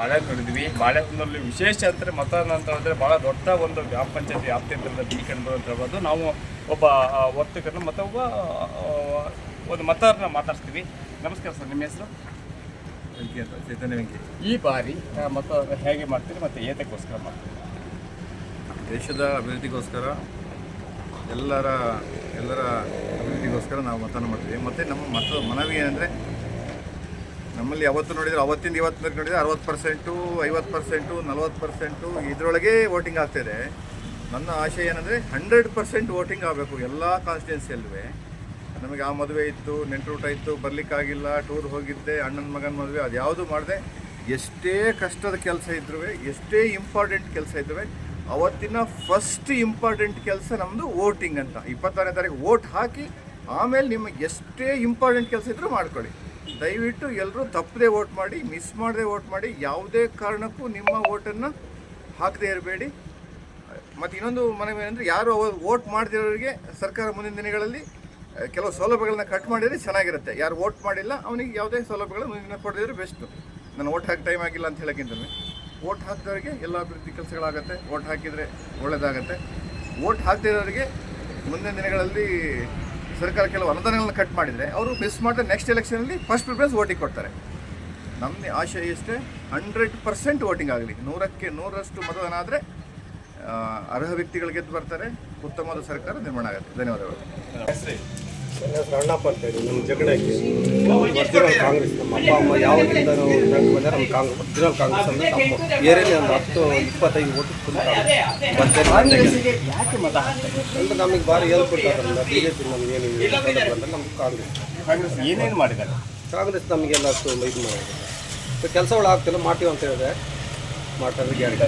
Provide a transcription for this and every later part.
ಬಾಳೆಹೊನ್ನೂರಿದ್ವಿ ಬಾಳೆಹೊನ್ನೂರಲ್ಲಿ ವಿಶೇಷ ಅಂದರೆ ಮತ ಅಂತ ಹೇಳಿದ್ರೆ ಭಾಳ ದೊಡ್ಡ ಒಂದು ಗ್ರಾಮ ಪಂಚಾಯತಿ ವ್ಯಾಪ್ತಿಯಿಂದ ಕಂಡು ಅಂತ ಹೇಳ್ಬೋದು. ನಾವು ಒಬ್ಬ ವರ್ತಕರನ್ನ ಮತ್ತು ಒಬ್ಬ ಒಂದು ಮತದಾರನ ಮಾತಾಡ್ತೀವಿ ನಮಸ್ಕಾರ ಸರ್ ನಿಮ್ಮ ಹೆಸರು? ಅಂತ ಚೈತನ್ಯ ವೆಂಕಿ. ಈ ಬಾರಿ ಆ, ಹೇಗೆ ಮಾಡ್ತೀರಿ ಮತ್ತು ಏತಕ್ಕೋಸ್ಕರ ಮಾಡ್ತೀರಿ? ದೇಶದ ಅಭಿವೃದ್ಧಿಗೋಸ್ಕರ ಎಲ್ಲರ ಎಲ್ಲರ ಅಭಿವೃದ್ಧಿಗೋಸ್ಕರ ನಾವು ಮತದಾನ ಮಾಡ್ತೀವಿ. ಮತ್ತು ನಮ್ಮ ಮತ ಮನವಿ ಏನಂದರೆ ನಮ್ಮಲ್ಲಿ ಯಾವತ್ತು ನೋಡಿದರೆ, ಅವತ್ತಿಂದ ಇವತ್ತು ನೋಡಿದರೆ ಅರವತ್ತು ಪರ್ಸೆಂಟು ಐವತ್ತು ಪರ್ಸೆಂಟು ನಲವತ್ತು ಪರ್ಸೆಂಟು ಇದರೊಳಗೆ ವೋಟಿಂಗ್ ಆಗ್ತಿದೆ ನನ್ನ ಆಶಯ ಏನಂದರೆ ಹಂಡ್ರೆಡ್ ಪರ್ಸೆಂಟ್ ವೋಟಿಂಗ್ ಆಗಬೇಕು ಎಲ್ಲ ಕಾನ್ಸ್ಟಿಟ್ಯೂನ್ಸಿಯಲ್ಲೂ ನಮಗೆ ಆ ಮದುವೆ ಇತ್ತು, ನೆಂಟರೂಟ ಇತ್ತು, ಬರಲಿಕ್ಕಾಗಿಲ್ಲ ಟೂರ್ ಹೋಗಿದ್ದೆ, ಅಣ್ಣನ ಮಗನ ಮದುವೆ ಅದು ಯಾವುದು ಮಾಡಿದೆ, ಎಷ್ಟೇ ಕಷ್ಟದ ಕೆಲಸ ಇದ್ರೂ ಎಷ್ಟೇ ಇಂಪಾರ್ಟೆಂಟ್ ಕೆಲಸ ಇದ್ರೂ ಅವತ್ತಿನ ಫಸ್ಟ್ ಇಂಪಾರ್ಟೆಂಟ್ ಕೆಲಸ ನಮ್ಮದು ವೋಟಿಂಗ್ ಅಂತ. ಇಪ್ಪತ್ತಾರನೇ ತಾರೀಕು ವೋಟ್ ಹಾಕಿ, ಆಮೇಲೆ ನಿಮಗೆ ಎಷ್ಟೇ ಇಂಪಾರ್ಟೆಂಟ್ ಕೆಲಸ ಇದ್ದರೂ ಮಾಡ್ಕೊಳ್ಳಿ. ದಯವಿಟ್ಟು ಎಲ್ಲರೂ ತಪ್ಪದೆ ವೋಟ್ ಮಾಡಿ, ಮಿಸ್ ಮಾಡದೆ ವೋಟ್ ಮಾಡಿ, ಯಾವುದೇ ಕಾರಣಕ್ಕೂ ನಿಮ್ಮ ಓಟನ್ನು ಹಾಕದೇ ಇರಬೇಡಿ. ಮತ್ತು ಇನ್ನೊಂದು ಮನವಿ ಏನಂದರೆ, ಯಾರು ವೋಟ್ ಮಾಡದಿರೋರಿಗೆ ಸರ್ಕಾರ ಮುಂದಿನ ದಿನಗಳಲ್ಲಿ ಕೆಲವು ಸೌಲಭ್ಯಗಳನ್ನ ಕಟ್ ಮಾಡಿದರೆ ಚೆನ್ನಾಗಿರುತ್ತೆ. ಯಾರು ವೋಟ್ ಮಾಡಿಲ್ಲ, ಅವನಿಗೆ ಯಾವುದೇ ಸೌಲಭ್ಯಗಳು ಮುಂದಿನ ದಿನ ಕೊಡದಿದ್ರೆ ಬೆಸ್ಟು. ನಾನು ವೋಟ್ ಹಾಕಿ ಟೈಮ್ ಆಗಿಲ್ಲ ಅಂತ ಹೇಳೋಕ್ಕಿಂತ ವೋಟ್ ಹಾಕಿದವರಿಗೆ ಎಲ್ಲ ಅಭಿವೃದ್ಧಿ ಕೆಲಸಗಳಾಗುತ್ತೆ. ವೋಟ್ ಹಾಕಿದರೆ ಒಳ್ಳೆಯದಾಗತ್ತೆ ವೋಟ್ ಹಾಕ್ತಿರೋರಿಗೆ ಮುಂದಿನ ದಿನಗಳಲ್ಲಿ ಸರ್ಕಾರ ಕೆಲವು ಅನುದಾನಗಳನ್ನ ಕಟ್ ಮಾಡಿದರೆ ಅವರು ಮಿಸ್ ಮಾಡಿದ್ರೆ ನೆಕ್ಸ್ಟ್ ಎಲೆಕ್ಷನಲ್ಲಿ ಫಸ್ಟ್ ಪ್ರಿಫರೆನ್ಸ್ ವೋಟಿಂಗ್ ಕೊಡ್ತಾರೆ. ನಮ್ಮ ಆಶಯ ಇಷ್ಟೇ ಹಂಡ್ರೆಡ್ ಪರ್ಸೆಂಟ್ ವೋಟಿಂಗ್ ಆಗಲಿ. ನೂರಕ್ಕೆ ನೂರರಷ್ಟು ಮತದಾನ ಆದರೆ ಅರ್ಹ ವ್ಯಕ್ತಿಗಳು ಗೆದ್ದು ಬರ್ತಾರೆ. ಉತ್ತಮವಾದ ಸರ್ಕಾರ ನಿರ್ಮಾಣ ಆಗುತ್ತೆ. ಧನ್ಯವಾದಗಳು. ನನ್ನ ಹೆಸರು ಅಣ್ಣಪ್ಪ ಅಂತೇಳಿ ನಮ್ಮ ಜಗಳಕ್ಕೆ ಒರಿಜಿನಲ್ ಕಾಂಗ್ರೆಸ್ ನಮ್ಮ ಅಪ್ಪ ಅಮ್ಮ ಯಾವಾಗಿಂದ ನಂಗೆ ಬಂದರೆ ನಮ್ಮ ಕಾಂಗ್ರೆಸ್ ಒರಿಜಿನಲ್ ಕಾಂಗ್ರೆಸ್ ಅಂದರೆ ನಮ್ಮ ಏರಿಯಲ್ಲಿ ಒಂದು ಹತ್ತು ಇಪ್ಪತ್ತೈದು ಓಟು ಫುಲ್ ಕಾಂಗ್ರೆಸ್ಸಿಗೆ ಯಾಕೆ ಮತ ಹಾಕ್ತಾರೆ? ಅಂದ್ರೆ ನಮಗೆ ಭಾರಿ ಹೆಲ್ಪ್ ಕೊಡ್ತಾರಲ್ಲ ಬಿ ಜೆ ಪಿ ನಮ್ಗೆ ಏನು ಬಂದರೆ ನಮ್ಗೆ ಕಾಂಗ್ರೆಸ್. ಕಾಂಗ್ರೆಸ್ ಏನೇನು ಮಾಡಿದ್ದಾರೆ? ಕಾಂಗ್ರೆಸ್ ನಮಗೆಲ್ಲ ಅಷ್ಟು ಇದು ಮಾಡಿದ್ದಾರೆ ಕೆಲಸಗಳು ಆಗ್ತಿಲ್ಲ ಮಾಡ್ತೀವಿ ಅಂತ ಹೇಳಿದ್ರೆ ಮಾಡ್ತಾರೆ. ಗ್ಯಾರಂಟಿ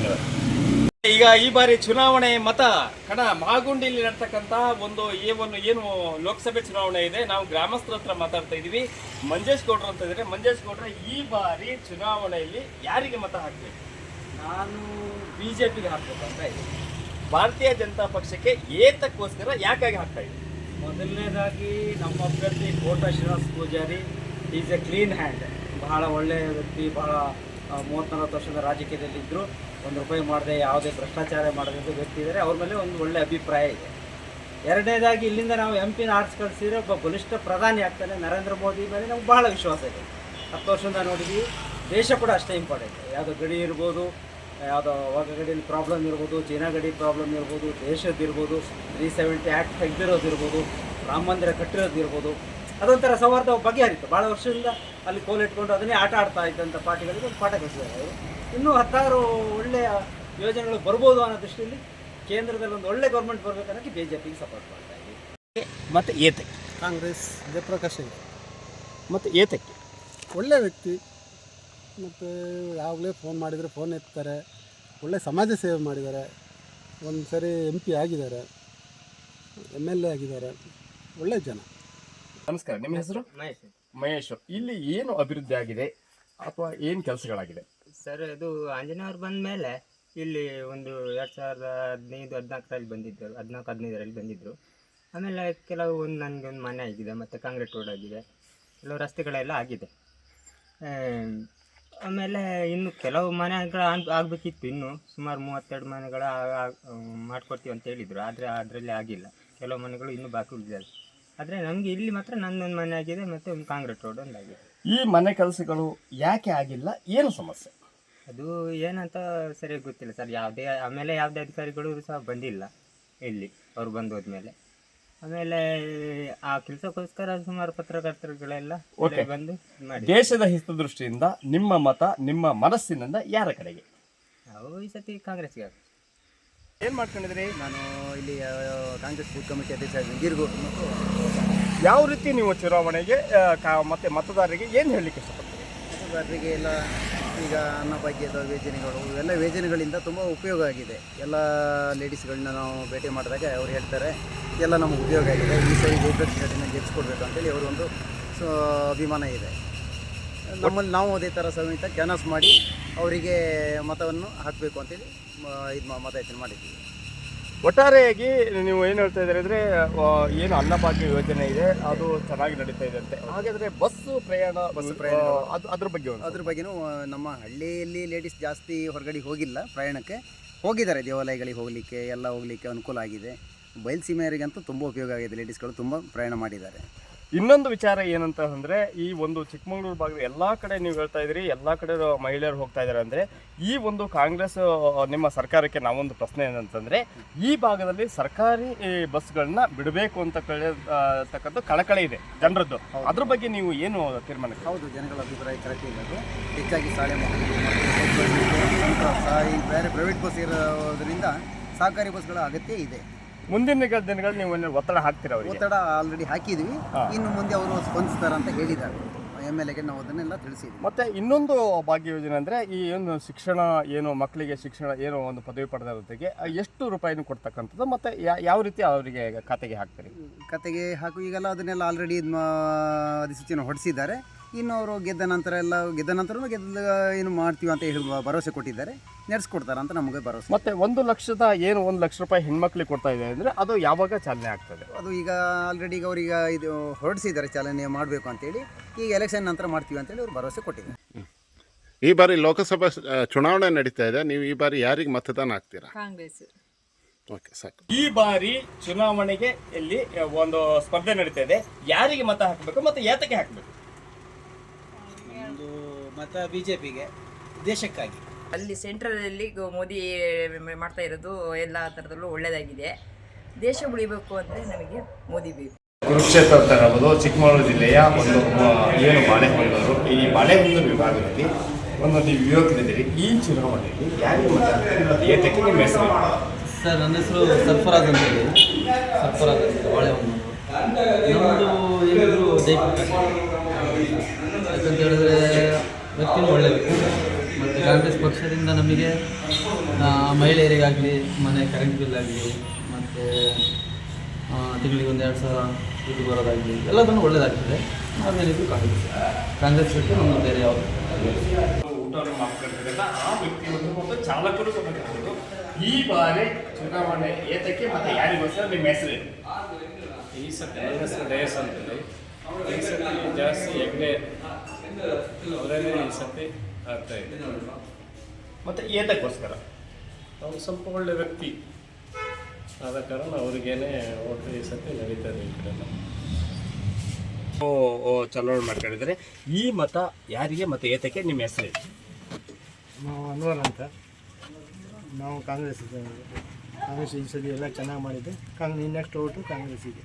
ಈಗ ಈ ಬಾರಿ ಚುನಾವಣೆ ಮತ ಕಣ ಮಾಗುಂಡಿಯಲ್ಲಿ ನಡ್ತಕ್ಕಂಥ ಒಂದು ಈ ಒಂದು ಏನು ಲೋಕಸಭೆ ಚುನಾವಣೆ ಇದೆ. ನಾವು ಗ್ರಾಮಸ್ಥರ ಹತ್ರ ಮಾತಾಡ್ತಾ ಇದೀವಿ ಮಂಜೇಶ್ ಗೌಡ್ರು ಅಂತ ಇದ್ದಾರೆ. ಮಂಜೇಶ್ ಗೌಡ್ರ ಈ ಬಾರಿ ಚುನಾವಣೆಯಲ್ಲಿ ಯಾರಿಗೆ ಮತ ಹಾಕ್ಬೇಕು? ನಾನು ಬಿ ಜೆ ಪಿಗೆ ಅಂತ ಇದ್ದೀನಿ ಭಾರತೀಯ ಜನತಾ ಪಕ್ಷಕ್ಕೆ ಏತಕ್ಕೋಸ್ಕರ ಯಾಕಾಗಿ ಹಾಕ್ತಾ ಇದ್ದೀನಿ ಮೊದಲನೇದಾಗಿ ನಮ್ಮ ಅಭ್ಯರ್ಥಿ Kota Srinivasa Poojary is a clean hand ಬಹಳ ಒಳ್ಳೆಯ ವ್ಯಕ್ತಿ ಬಹಳ ಮೂವತ್ತ್ನಾಲ್ಕು ವರ್ಷದ ರಾಜಕೀಯದಲ್ಲಿದ್ದರೂ ಒಂದು ರೂಪಾಯಿ ಮಾಡದೆ ಯಾವುದೇ ಭ್ರಷ್ಟಾಚಾರ ಮಾಡದಂಥ ವ್ಯಕ್ತಿ ಇದ್ದಾರೆ. ಅವ್ರ ಮೇಲೆ ಒಂದು ಒಳ್ಳೆ ಅಭಿಪ್ರಾಯ ಇದೆ. ಎರಡನೇದಾಗಿ ಇಲ್ಲಿಂದ ನಾವು ಎಂ ಪಿನ ಆರ್ಟ್ಸ್ ಕಳಿಸಿದ್ರೆ ಒಬ್ಬ ಬಲಿಷ್ಠ ಪ್ರಧಾನಿ ಆಗ್ತಾನೆ. ನರೇಂದ್ರ ಮೋದಿ ಮೇಲೆ ನಮ್ಗೆ ಬಹಳ ವಿಶ್ವಾಸ ಇದೆ. ಹತ್ತು ವರ್ಷದಿಂದ ನೋಡಿದ್ವಿ, ದೇಶ ಕೂಡ ಅಷ್ಟೇ ಇಂಪಾರ್ಟೆಂಟ್ ಯಾವುದೋ ಗಡಿ ಇರ್ಬೋದು, ಯಾವುದೋ ಹೊರ ಗಡಿಯಲ್ಲಿ ಪ್ರಾಬ್ಲಮ್ ಇರ್ಬೋದು ಚೀನಾ ಗಡಿ ಪ್ರಾಬ್ಲಮ್ ಇರ್ಬೋದು ದೇಶದ್ದಿರ್ಬೋದು ತ್ರೀ ಸೆವೆಂಟಿ ಆ್ಯಕ್ಟ್ ತೆಗೆದಿರೋದಿರ್ಬೋದು ರಾಮ ಮಂದಿರ ಕಟ್ಟಿರೋದು ಇರ್ಬೋದು. ಅದೊಂಥರ ಸೌಹಾರ್ದ ಬಗೆಹರಿತು. ಭಾಳ ವರ್ಷದಿಂದ ಅಲ್ಲಿ ಕೋಲ್ ಇಟ್ಕೊಂಡು ಅದನ್ನೇ ಆಟ ಆಡ್ತಾ ಇದ್ದಂಥ ಪಾರ್ಟಿಗಳಿಗೆ ಒಂದು ಪಾಠ ಕಲಿಸಿದ್ದಾರೆ ಅವರು. ಇನ್ನೂ ಹತ್ತಾರು ಒಳ್ಳೆಯ ಯೋಜನೆಗಳು ಬರ್ಬೋದು ಅನ್ನೋ ದೃಷ್ಟಿಯಲ್ಲಿ ಕೇಂದ್ರದಲ್ಲಿ ಒಂದು ಒಳ್ಳೆ ಗೌರ್ಮೆಂಟ್ ಬರಬೇಕನ್ನೋಕ್ಕೆ ಬಿ ಜೆ ಪಿಗೆ ಸಪೋರ್ಟ್ ಮಾಡ್ತಾ ಇದ್ದೀವಿ ಮತ್ತು ಏತಕ್ಕೆ? ಕಾಂಗ್ರೆಸ್ ಜಯಪ್ರಕಾಶ್ ಮತ್ತು ಏತಕ್ಕೆ? ಒಳ್ಳೆ ವ್ಯಕ್ತಿ. ಮತ್ತು ಯಾವಾಗಲೇ ಫೋನ್ ಮಾಡಿದರೆ ಫೋನ್ ಎತ್ತಾರೆ. ಒಳ್ಳೆ ಸಮಾಜ ಸೇವೆ ಮಾಡಿದ್ದಾರೆ. ಒಂದು ಸರಿ ಎಂ ಪಿ ಆಗಿದ್ದಾರೆ. ಎಂ ಎಲ್ ಎ ಆಗಿದ್ದಾರೆ. ಒಳ್ಳೆ ಜನ. ನಮಸ್ಕಾರ ನಿಮ್ಮ ಹೆಸರು? ಮಹೇಶ್. ಇಲ್ಲಿ ಏನು ಅಭಿವೃದ್ಧಿ ಆಗಿದೆ? ಅಥವಾ ಏನು ಕೆಲಸಗಳಾಗಿದೆ? ಸರ್ ಅದು ಆಂಜನೇಯವ್ರು ಬಂದ ಮೇಲೆ ಇಲ್ಲಿ ಒಂದು ಎರಡು ಸಾವಿರದ ಹದಿನೈದು, ಹದಿನಾಲ್ಕರಲ್ಲಿ ಬಂದಿದ್ದರು ಹದಿನಾಲ್ಕು, ಹದಿನೈದರಲ್ಲಿ ಬಂದಿದ್ದರು ಆಮೇಲೆ ಕೆಲವು ಒಂದು ನನಗೆ ಒಂದು ಮನೆ ಆಗಿದೆ, ಮತ್ತು ಕಾಂಕ್ರೀಟ್ ರೋಡ್ ಆಗಿದೆ. ಕೆಲವು ರಸ್ತೆಗಳೆಲ್ಲ ಆಗಿದೆ. ಆಮೇಲೆ ಇನ್ನು ಕೆಲವು ಮನೆಗಳು ಆಗ್, ಆಗಬೇಕಿತ್ತು ಇನ್ನು. ಸುಮಾರು ಮೂವತ್ತೆರಡು ಮನೆಗಳು ಮಾಡ್ಕೊಡ್ತೀವಿ ಅಂತ ಹೇಳಿದರು. ಆದರೆ ಅದರಲ್ಲಿ ಆಗಿಲ್ಲ. ಕೆಲವು ಮನೆಗಳು ಇನ್ನೂ ಬಾಕಿ ಉಳಿದಿದೆ. ಆದರೆ ನಮಗೆ ಇಲ್ಲಿ ಮಾತ್ರ ನನ್ನೊಂದು ಮನೆ ಆಗಿದೆ ಮತ್ತು ಒಂದು ಕಾಂಕ್ರೀಟ್ ರೋಡ್ ಒಂದು ಆಗಿದೆ ಈ ಮನೆ ಕೆಲಸಗಳು ಯಾಕೆ ಆಗಿಲ್ಲ? ಏನು ಸಮಸ್ಯೆ? ಅದು ಏನಂತ ಸರಿಯಾಗಿ ಗೊತ್ತಿಲ್ಲ ಸರ್. ಯಾವುದೇ ಆಮೇಲೆ ಯಾವುದೇ ಅಧಿಕಾರಿಗಳು ಸಹ ಬಂದಿಲ್ಲ ಇಲ್ಲಿ. ಅವ್ರು ಬಂದು ಹೋದ್ಮೇಲೆ ಆಮೇಲೆ ಆ ಕೆಲಸಕ್ಕೋಸ್ಕರ ಸುಮಾರು ಪತ್ರಕರ್ತರುಗಳೆಲ್ಲ ಓಕೆ. ಬಂದು ಮಾಡಿ ದೇಶದ ಹಿತದೃಷ್ಟಿಯಿಂದ ನಿಮ್ಮ ಮತ ನಿಮ್ಮ ಮನಸ್ಸಿನಿಂದ ಯಾರ ಕಡೆಗೆ? ನಾವು ಈ ಸತಿ ಕಾಂಗ್ರೆಸ್ಗೆ ಹಾಕ್ತೀವಿ. ಏನು ಮಾಡ್ಕೊಂಡಿದ್ರಿ? ನಾನು ಇಲ್ಲಿ ಕಾಂಗ್ರೆಸ್ ಬೂತ್ ಕಮಿಟಿ ಅಧ್ಯಕ್ಷ ಗೀರ್ಗು ಯಾವ ರೀತಿ ನೀವು ಚುನಾವಣೆಗೆ ಕಾ- ಮತ್ತೆ ಮತದಾರರಿಗೆ ಏನು ಹೇಳಲಿಕ್ಕೆ ಇಷ್ಟಪಡ್ತೀರಿ? ಮತದಾರರಿಗೆ ಎಲ್ಲ ಈಗ ಅನ್ನಭಾಗ್ಯದ ಯೋಜನೆಗಳು ಇವೆಲ್ಲ ಯೋಜನೆಗಳಿಂದ ತುಂಬ ಉಪಯೋಗ ಆಗಿದೆ. ಎಲ್ಲ ಲೇಡೀಸ್ಗಳನ್ನ ನಾವು ಭೇಟಿ ಮಾಡಿದಾಗ ಅವ್ರು ಹೇಳ್ತಾರೆ ಎಲ್ಲ ನಮಗೆ ಉಪಯೋಗ ಆಗಿದೆ. ಈ ಸರಿ ಗೋಪೇಟ್ ಶೆಟ್ಟಿನ ಗೆಲ್ಸ್ಕೊಡ್ಬೇಕು ಅಂತೇಳಿ ಅವರು ಒಂದು ಸೊ ಅಭಿಮಾನ ಇದೆ. ನಮ್ಮಲ್ಲಿ ನಾವು ಅದೇ ಥರ ಸಮೇತ ಕ್ಯಾನಸ್ ಮಾಡಿ ಅವರಿಗೆ ಮತವನ್ನು ಹಾಕಬೇಕು ಅಂತೇಳಿ ಇದು ಮತಯಾಚನೆ ಮಾಡಿದ್ದೀವಿ. ಒಟ್ಟಾರೆಯಾಗಿ ನೀವು ಏನು ಹೇಳ್ತಾ ಇದ್ದಾರೆ ಅಂದರೆ ಏನು ಅನ್ನಭಾಗ್ಯ ಯೋಜನೆ ಇದೆ ಅದು ಚೆನ್ನಾಗಿ ನಡೀತಾ ಇದೆ ಅಂತೆ. ಹಾಗಾದರೆ ಬಸ್ಸು ಪ್ರಯಾಣ ಬಸ್ ಪ್ರಯಾಣ. ಅದು ಅದ್ರ ಬಗ್ಗೆ ಅದ್ರ ಬಗ್ಗೆನೂ ನಮ್ಮ ಹಳ್ಳಿಯಲ್ಲಿ ಲೇಡೀಸ್ ಜಾಸ್ತಿ ಹೊರಗಡೆ ಹೋಗಿಲ್ಲ ಪ್ರಯಾಣಕ್ಕೆ. ಹೋಗಿದ್ದಾರೆ ದೇವಾಲಯಗಳಿಗೆ ಹೋಗಲಿಕ್ಕೆ ಎಲ್ಲ ಹೋಗಲಿಕ್ಕೆ ಅನುಕೂಲ ಆಗಿದೆ. ಬಯಲುಸೀಮೆಯವರಿಗಂತೂ ತುಂಬ ಉಪಯೋಗ ಆಗಿದೆ ಲೇಡೀಸ್ಗಳು ತುಂಬ ಪ್ರಯಾಣ ಮಾಡಿದ್ದಾರೆ. ಇನ್ನೊಂದು ವಿಚಾರ ಏನಂತ ಅಂದ್ರೆ ಈ ಒಂದು ಚಿಕ್ಕಮಗಳೂರು ಭಾಗದ ಎಲ್ಲಾ ಕಡೆ ನೀವು ಹೇಳ್ತಾ ಇದ್ದೀರಿ ಎಲ್ಲಾ ಕಡೆ ಮಹಿಳೆಯರು ಹೋಗ್ತಾ ಇದ್ದಾರೆ ಅಂದ್ರೆ ಈ ಒಂದು ಕಾಂಗ್ರೆಸ್ ನಿಮ್ಮ ಸರ್ಕಾರಕ್ಕೆ ನಾವೊಂದು ಪ್ರಶ್ನೆ ಏನಂತಂದ್ರೆ ಈ ಭಾಗದಲ್ಲಿ ಸರ್ಕಾರಿ ಬಸ್ಗಳನ್ನ ಬಿಡಬೇಕು ಅಂತ ಕಳೆ ಆ, ಕಳಕಳಿ ಇದೆ ಜನರದ್ದು. ಅದ್ರ ಬಗ್ಗೆ ನೀವು ಏನು ತೀರ್ಮಾನ ಹೌದು ಜನಗಳ ಅಭಿಪ್ರಾಯ ಕರೆಕ್ಟ್ ಇರೋದು ಹೆಚ್ಚಾಗಿ ಶಾಲೆ ಬೇರೆ ಪ್ರೈವೇಟ್ ಬಸ್ ಇರೋದ್ರಿಂದ ಸಹಕಾರಿ ಬಸ್ಗಳ ಅಗತ್ಯ ಇದೆ. ಮುಂದಿನ ದಿನಗಳಲ್ಲಿ ನೀವು ಒತ್ತಡ ಹಾಕ್ತೀರಾ ಅವರಿಗೆ? ಒತ್ತಡ ಆಲ್ರೆಡಿ ಹಾಕಿದ್ವಿ. ಇನ್ನು ಮುಂದೆ ಅವರು ಸ್ಪಂದಿಸ್ತಾರೆ ಅಂತ ಹೇಳಿದ್ದಾರೆ. ಎಂ ಎಲ್ ಎಗೆ ನಾವು ಅದನ್ನೆಲ್ಲ ತಿಳಿಸಿದ್ವಿ. ಮತ್ತೆ ಇನ್ನೊಂದು ಭಾಗ್ಯ ಯೋಜನೆ ಅಂದ್ರೆ ಈ ಏನು ಶಿಕ್ಷಣ ಏನು ಮಕ್ಕಳಿಗೆ ಶಿಕ್ಷಣ ಏನು ಒಂದು ಪದವಿ ಪಡೆದವರಿಗೆ ಎಷ್ಟು ರೂಪಾಯಿನೂ ಕೊಡ್ತಕ್ಕಂಥದ್ದು ಮತ್ತೆ ಯಾವ ರೀತಿ ಅವರಿಗೆ ಖಾತೆಗೆ ಹಾಕ್ತಾರೆ? ಖಾತೆಗೆ ಹಾಕು ಈಗೆಲ್ಲ ಅದನ್ನೆಲ್ಲ ಆಲ್ರೆಡಿ ಅಧಿಸೂಚನೆ ಹೊರಡಿಸಿದ್ದಾರೆ ಇನ್ನು ಅವರು ಗೆದ್ದ ನಂತರ ಎಲ್ಲ ಗೆದ್ದ ನಂತರ ಗೆದ್ದ ಏನು ಮಾಡ್ತೀವಿ ಅಂತ ಹೇಳಿ ಭರವಸೆ ಕೊಟ್ಟಿದ್ದಾರೆ. ನಡೆಸ್ಕೊಡ್ತಾರೆ ಅಂತ ನಮಗೆ ಭರವಸೆ. ಮತ್ತೆ ಒಂದು ಲಕ್ಷದ ಏನು ಒಂದು ಲಕ್ಷ ರೂಪಾಯಿ ಹೆಣ್ಮಕ್ಳಿಗೆ ಕೊಡ್ತಾ ಇದೆ ಅಂದರೆ ಅದು ಯಾವಾಗ ಚಾಲನೆ ಆಗ್ತದೆ? ಅದು ಈಗ ಆಲ್ರೆಡಿ ಈಗ ಅವ್ರೀಗ ಇದು ಹೊರಡಿಸಿದ್ದಾರೆ ಚಾಲನೆ ಮಾಡಬೇಕು ಅಂತೇಳಿ ಈಗ ಎಲೆಕ್ಷನ್ ನಂತರ ಮಾಡ್ತೀವಿ ಅಂತೇಳಿ ಅವ್ರು ಭರವಸೆ ಕೊಟ್ಟಿದ್ದಾರೆ. ಈ ಬಾರಿ ಲೋಕಸಭಾ ಚುನಾವಣೆ ನಡೀತಾ ಇದೆ. ನೀವು ಈ ಬಾರಿ ಯಾರಿಗೆ ಮತದಾನ ಹಾಕ್ತೀರಾ ಕಾಂಗ್ರೆಸ್. ಓಕೆ ಸಾಕು. ಈ ಬಾರಿ ಚುನಾವಣೆಗೆ ಇಲ್ಲಿ ಒಂದು ಸ್ಪರ್ಧೆ ನಡೀತಾ ಇದೆ. ಯಾರಿಗೆ ಮತ ಹಾಕಬೇಕು ಮತ್ತೆ ಯಾತಕ್ಕೆ ಹಾಕಬೇಕು? ಮತ ಬಿ ಜೆ ಪಿಗೆ ದೇಶಕ್ಕಾಗಿ. ಅಲ್ಲಿ ಸೆಂಟ್ರಲಲ್ಲಿ ಮೋದಿ ಮಾಡ್ತಾ ಇರೋದು ಎಲ್ಲ ಥರದಲ್ಲೂ ಒಳ್ಳೆಯದಾಗಿದೆ ದೇಶ ಉಳಿಬೇಕು ಅಂದರೆ ನಮಗೆ ಮೋದಿ ಬೇಕು. ಕುರುಕ್ಷೇತ್ರ ಅಂತ ಹೇಳ್ಬೋದು ಚಿಕ್ಕಮಗಳೂರು ಜಿಲ್ಲೆಯ ಒಂದು ಏನು ಬಾಳೆಹೊನ್ನೂರು. ಈ ಬಾಳೆಹೊನ್ನೂರು ವಿಭಾಗದಲ್ಲಿ ಒಂದು ನೀವು ಯುವಕರಿದ್ದೀರಿ. ಈ ಚುನಾವಣೆಯಲ್ಲಿ ಯಾರಿಗೆ ಏತಕ್ಕೆ ನಿಮ್ಮ ಹೆಸರು? ಸರ್ ನನ್ನ ಹೆಸರು ಸರ್ಫರಾಜ್ ಅಂತ ಹೇಳಿ. ಸರ್ಫರಾಜ್ ಅಂತ ಬಾಳೆಹೊನ್ನೂರು. ನಮ್ಮದು ಏನಿದ್ರು ಜೈಪುರ ಯಾಕಂತ ಹೇಳಿದ್ರೆ ವ್ಯಕ್ತಿನೂ ಒಳ್ಳೆ ವ್ಯಕ್ತಿ ಮತ್ತು ಕಾಂಗ್ರೆಸ್ ಪಕ್ಷದಿಂದ ನಮಗೆ ಮಹಿಳೆಯರಿಗಾಗಲಿ ಮನೆ ಕರೆಂಟ್ ಬಿಲ್ ಆಗಲಿ ಮತ್ತು ತಿಂಗಳಿಗೆ ಒಂದು ಎರಡು ಸಾವಿರ ದುಡ್ಡು ಬರೋದಾಗಲಿ ಎಲ್ಲದನ್ನು ಒಳ್ಳೆಯದಾಗ್ತದೆ ನಾವೇನಿದ್ರು ಕಾಂಗ್ರೆಸ್ ಕಾಂಗ್ರೆಸ್ ಬಿಟ್ಟು ನಮ್ಮ ಬೇರೆ ಯಾವುದು ಊಟವನ್ನು ಮಾಡ್ಕೊಂಡಿದ್ದಲ್ಲ ಆ ವ್ಯಕ್ತಿ ಮತ್ತು ಚಾಲಕರು ಕರ್ಕೊಂಡು ಈ ಬಾರಿ ಚುನಾವಣೆ ಏತಕ್ಕೆ ಮತ್ತೆ ಯಾರಿಗೋಸ್ಕರ ನಿಮ್ಮ ಹೆಸರು ಈ ಸಲ ಹೆಸರು ಡಯಸ್ ಅಂತೇಳಿ. ಈ ಸತಿ ಜಾಸ್ತಿ ಹೆಗ್ಡೆ ಸತಿ ಆಗ್ತಾ ಇದೆ. ಮತ್ತೆ ಏತಕ್ಕೋಸ್ಕರ? ಅವ್ರು ಸ್ವಲ್ಪ ಒಳ್ಳೆ ವ್ಯಕ್ತಿ ಆದ ಕಾರಣ ಅವ್ರಿಗೇನೆ ಓಟ್ ಈ ಸತಿ ನಡೀತದೆ ಈ ಓ ಓ ಚಲಾವಣೆ ಮಾಡ್ಕೊಂಡಿದ್ದಾರೆ. ಈ ಮತ ಯಾರಿಗೆ ಮತ್ತೆ ಏತಕ್ಕೆ? ನಿಮ್ಮ ಹೆಸರು? ನಾವು ಅನ್ವರ್ ಅಂತ. ನಾವು ಕಾಂಗ್ರೆಸ್ ಕಾಂಗ್ರೆಸ್ ಈ ಸಲ ಎಲ್ಲ ಚೆನ್ನಾಗಿ ಮಾಡಿದ್ದೆ ಕಾಂಗ್ರೆಸ್ ನೆಕ್ಸ್ಟ್ ಓಟು ಕಾಂಗ್ರೆಸ್ಸಿಗೆ.